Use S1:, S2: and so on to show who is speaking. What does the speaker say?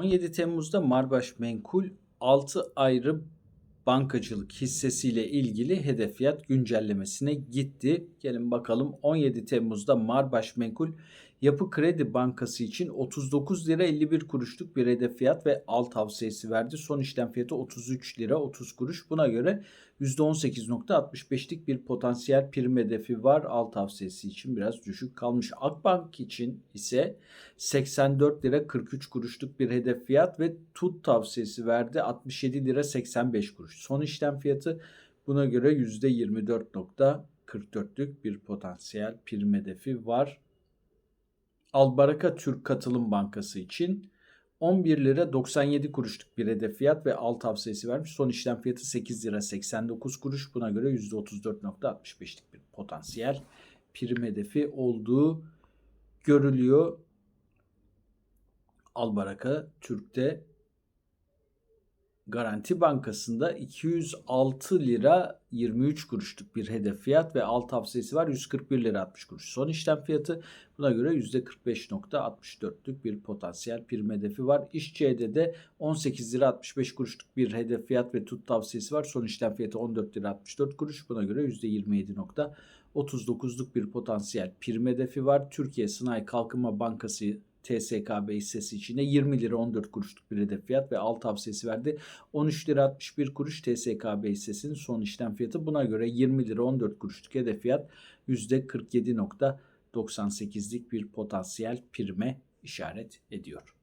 S1: 17 Temmuz'da Marbaş Menkul 6 ayrı bankacılık hissesiyle ilgili hedef fiyat güncellemesine gitti. Gelin bakalım 17 Temmuz'da Marbaş Menkul Yapı Kredi Bankası için 39 lira 51 kuruşluk bir hedef fiyat ve al tavsiyesi verdi. Son işlem fiyatı 33 lira 30 kuruş. Buna göre %18.65'lik bir potansiyel prim hedefi var. Al tavsiyesi için biraz düşük kalmış. Akbank için ise 84 lira 43 kuruşluk bir hedef fiyat ve tut tavsiyesi verdi. 67 lira 85 kuruş. Son işlem fiyatı buna göre %24.44'lük bir potansiyel prim hedefi var. Albaraka Türk Katılım Bankası için 11 lira 97 kuruşluk bir hedef fiyat ve al tavsiyesi vermiş. Son işlem fiyatı 8 lira 89 kuruş. Buna göre %34.65'lik bir potansiyel prim hedefi olduğu görülüyor. Albaraka Türk'te Garanti Bankası'nda 206 lira 23 kuruşluk bir hedef fiyat ve al tavsiyesi var 141 lira 60 kuruş. Son işlem fiyatı buna göre %45.64'lük bir potansiyel prim hedefi var. İşçi'de de 18 lira 65 kuruşluk bir hedef fiyat ve tut tavsiyesi var. Son işlem fiyatı 14 lira 64 kuruş. Buna göre %27.39'luk bir potansiyel prim hedefi var. Türkiye Sanayi Kalkınma Bankası TSKB hissesi içinde 20 lira 14 kuruşluk bir hedef fiyat ve al tavsiyesi verdi. 13 lira 61 kuruş TSKB hissesinin son işlem fiyatı. Buna göre 20 lira 14 kuruşluk hedef fiyat %47.98'lik bir potansiyel prime işaret ediyor.